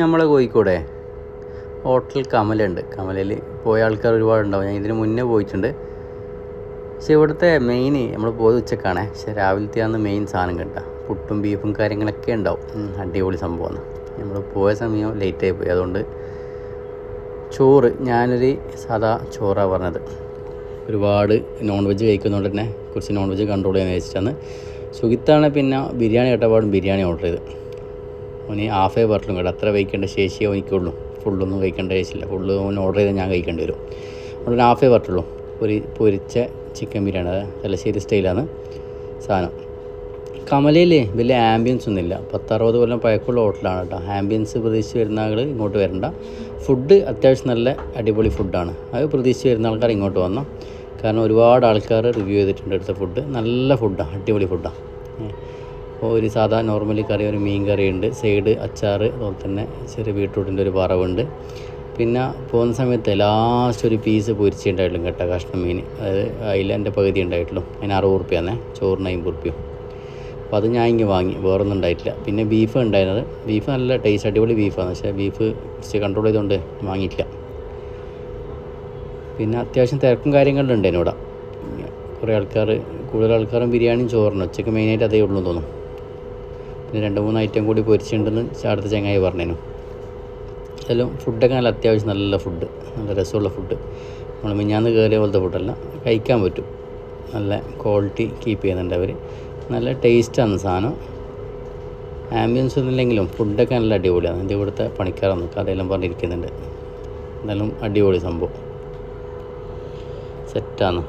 നമ്മളെ കോഴിക്കോടെ. ഹോട്ടൽ കമലുണ്ട്. കമലിൽ പോയ ആൾക്കാർ ഒരുപാടുണ്ടാവും. ഞാൻ ഇതിന് മുന്നേ പോയിട്ടുണ്ട്. പക്ഷെ ഇവിടുത്തെ മെയിൻ നമ്മൾ പോയത് ഉച്ചക്കാണ്. പക്ഷെ രാവിലത്തെ ആണ് മെയിൻ സാധനം കണ്ട. പുട്ടും ബീഫും കാര്യങ്ങളൊക്കെ ഉണ്ടാവും. അടിപൊളി സംഭവമാണ്. നമ്മൾ പോയ സമയം ലേറ്റായി പോയി. അതുകൊണ്ട് ചോറ് ഞാനൊരു സാധാ ചോറാണ് പറഞ്ഞത്. ഒരുപാട് നോൺ വെജ് കഴിക്കുന്നതുകൊണ്ട് തന്നെ കുറച്ച് നോൺ വെജ് കണ്ട്രോൾ ചെയ്യാൻ വെച്ചിട്ടാണ് സുഖിത്താണ് പിന്നെ ബിരിയാണി കേട്ടപാടും ബിരിയാണി ഓർഡർ ചെയ്ത് അവന് ഹാഫേ പറഞ്ഞിട്ടും കേട്ടോ അത്ര കഴിക്കേണ്ട ശേഷിയേ എനിക്കുള്ളൂ ഫുള്ളൊന്നും കഴിക്കേണ്ട ശേഷിയില്ല. ഫുള്ള് അവൻ ഓർഡർ ചെയ്താൽ ഞാൻ കഴിക്കേണ്ടി വരും. അതുകൊണ്ട് ഹാഫേ പറഞ്ഞുള്ളൂ പൊരി പൊരിച്ച ചിക്കൻ ബിരിയാണി. അത് തലശ്ശേരി സ്റ്റൈലാണ് സാധനം. കമലയിൽ വലിയ ആംബിയൻസ് ഒന്നുമില്ല പത്തറുപത് കൊല്ലം പഴക്കമുള്ള ഹോട്ടലാണ് കേട്ടോ. ആംബിയൻസ് പ്രതീക്ഷിച്ച് വരുന്ന ആൾ ഇങ്ങോട്ട് വരണ്ട. ഫുഡ് അത്യാവശ്യം നല്ല അടിപൊളി ഫുഡാണ് അത് പ്രതീക്ഷിച്ച് വരുന്ന ആൾക്കാർ ഇങ്ങോട്ട് വന്നു. കാരണം ഒരുപാട് ആൾക്കാർ റിവ്യൂ ചെയ്തിട്ടുണ്ട് എടുത്ത ഫുഡ് നല്ല ഫുഡാണ് അടിപൊളി ഫുഡാണ് ഒരു സാധാ നോർമലി കറി ഒരു മീൻ കറി ഉണ്ട് സൈഡ് അച്ചാർ അതുപോലെ തന്നെ ചെറിയ ബീട്രൂട്ടിന്റെ ഒരു വറവുണ്ട്. പിന്നെ പോകുന്ന സമയത്ത് ലാസ്റ്റ് ഒരു പീസ് പൊരിച്ചിട്ടുണ്ടായിട്ടുള്ളൂ കേട്ടോ കഷ്ണം മീൻ. അതായത് അതിലെന്റെ പകുതി ഉണ്ടായിട്ടുള്ളൂ. അതിന് അറുപത് റുപ്യാന്നേ ചോറിന് അമ്പത് റുപ്യം. അപ്പോൾ അത് ഞാൻ ഇങ്ങനെ വാങ്ങി വേറൊന്നും ഉണ്ടായിട്ടില്ല. പിന്നെ ബീഫ് ഉണ്ടായിരുന്നത്. ബീഫ് നല്ല ടേസ്റ്റ് അടിപൊളി ബീഫാണ് പക്ഷേ ബീഫ് കുറച്ച് കൺട്രോൾ ചെയ്തുകൊണ്ട് വാങ്ങിയിട്ടില്ല. പിന്നെ അത്യാവശ്യം തിരക്കും കാര്യങ്ങളുണ്ട് എന്നോട. കുറേ ആൾക്കാർ കൂടുതൽ ആൾക്കാരും ബിരിയാണിയും ചോറിനും ഉച്ചയ്ക്ക് മെയിനായിട്ട് അതേ ഉള്ളൂ തോന്നും രണ്ട് മൂന്ന് ഐറ്റം കൂടി പൊരിച്ചിട്ടുണ്ടെന്ന് അടുത്ത ചങ്ങായി പറഞ്ഞേനു. എന്തായാലും ഫുഡൊക്കെ നല്ല അത്യാവശ്യം നല്ല ഫുഡ് നല്ല രസമുള്ള ഫുഡ് നമ്മൾ മിഞ്ഞാന്ന് കയറിയ പോലത്തെ ഫുഡല്ല കഴിക്കാൻ പറ്റും. നല്ല ക്വാളിറ്റി കീപ്പ് ചെയ്യുന്നുണ്ട് അവർ നല്ല ടേസ്റ്റാണ് സാധനം ആംബിയൻസ് ഒന്നുമില്ലെങ്കിലും ഫുഡൊക്കെ നല്ല അടിപൊളിയാണ്. എന്റെ ഇവിടുത്തെ പണിക്കാരാണ് കഥയെല്ലാം പറഞ്ഞിരിക്കുന്നുണ്ട്. എന്തായാലും അടിപൊളി സംഭവം. സെറ്റാണ്